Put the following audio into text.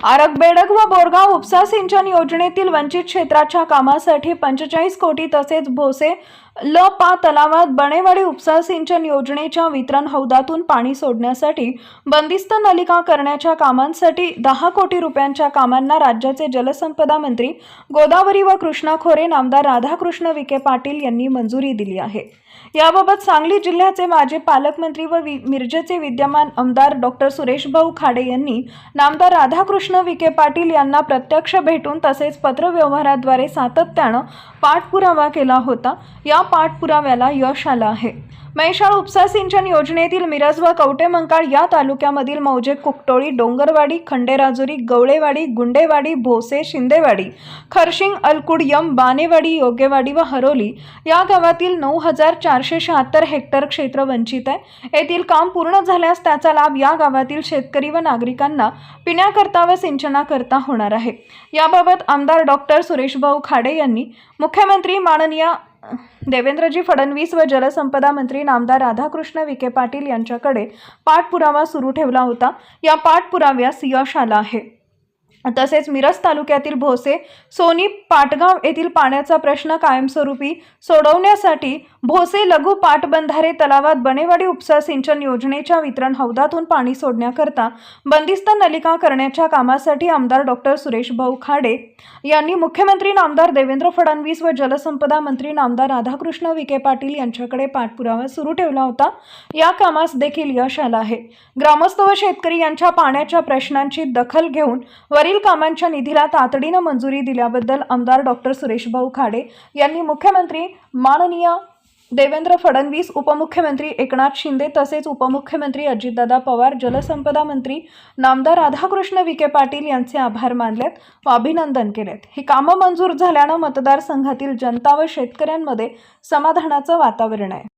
आरगबेडग व बोरगाव उपसा सिंचन योजनेतील वंचित क्षेत्राच्या कामासाठी पंचेचाळीस कोटी तसेच भोसे ल पा तलावात बणेवाडी उपसा सिंचन योजनेच्या वितरण हौदातून पाणी सोडण्यासाठी बंदिस्त नलिका करण्याच्या कामांसाठी दहा कोटी रुपयांच्या कामांना राज्याचे जलसंपदा मंत्री गोदावरी व कृष्णा खोरे नामदार राधाकृष्ण विखे पाटील यांनी मंजुरी दिली आहे. याबाबत सांगली जिल्ह्याचे माजी पालकमंत्री व वि- मिरजेचे विद्यमान आमदार डॉक्टर सुरेश भाऊ खाडे यांनी नामदार राधाकृष्ण विखे पाटील यांना प्रत्यक्ष भेटून तसेच पत्रव्यवहाराद्वारे सातत्यानं पाठपुरावा केला होता. या पाठपुराव्याला यश आलं आहे. मैशाळ उपसा सिंचन योजनेतील मिरज व कवटेमंकाळ या तालुक्यामधील मौजे कुकटोळी डोंगरवाडी खंडेराजुरी गवळेवाडी गुंडेवाडी भोसे शिंदेवाडी खरशिंग अलकुड यम बानेवाडी योगेवाडी व हरोली या गावातील नऊ हजार चारशे शहात्तर हेक्टर क्षेत्र वंचित आहे. येथील काम पूर्ण झाल्यास त्याचा लाभ या गावातील शेतकरी व नागरिकांना पिण्याकरता व सिंचनाकरता होणार आहे. याबाबत आमदार डॉक्टर सुरेशभाऊ खाडे यांनी मुख्यमंत्री माननीय देवेंद्रजी फडणवीस व जलसंपदा मंत्री नामदार राधाकृष्ण विखे पाटील यांच्याकडे पाठपुरावा सुरू ठेवला होता. या पाठपुराव्यास यश आलं आहे. तसेच मिरज तालुक्यातील भोसे सोनी पाटगाव येथील पाण्याचा प्रश्न कायमस्वरूपी सोडवण्यासाठी भोसे लघु पाटबंधारे तलावात बनेवाडी उपसा सिंचन योजनेच्या वितरण हौदातून पाणी सोडण्याकरता बंदिस्त नलिका करण्याच्या कामासाठी आमदार डॉक्टर सुरेश भाऊ खाडे यांनी मुख्यमंत्री नामदार देवेंद्र फडणवीस व जलसंपदा मंत्री नामदार राधाकृष्ण विखे पाटील यांच्याकडे पाठपुरावा सुरू ठेवला होता. या कामास देखील यश आलं आहे. ग्रामस्थ व शेतकरी यांच्या पाण्याच्या प्रश्नांची दखल घेऊन वरील कामांच्या निधीला तातडीनं मंजुरी दिल्याबद्दल आमदार डॉक्टर सुरेशभाऊ खाडे यांनी मुख्यमंत्री माननीय देवेंद्र फडणवीस उपमुख्यमंत्री एकनाथ शिंदे तसेच उपमुख्यमंत्री अजितदादा पवार जलसंपदा मंत्री नामदार राधाकृष्ण विखे पाटील यांचे आभार मानलेत व अभिनंदन केलेत. ही कामं मंजूर झाल्यानं मतदारसंघातील जनता व शेतकऱ्यांमध्ये समाधानाचं वातावरण आहे.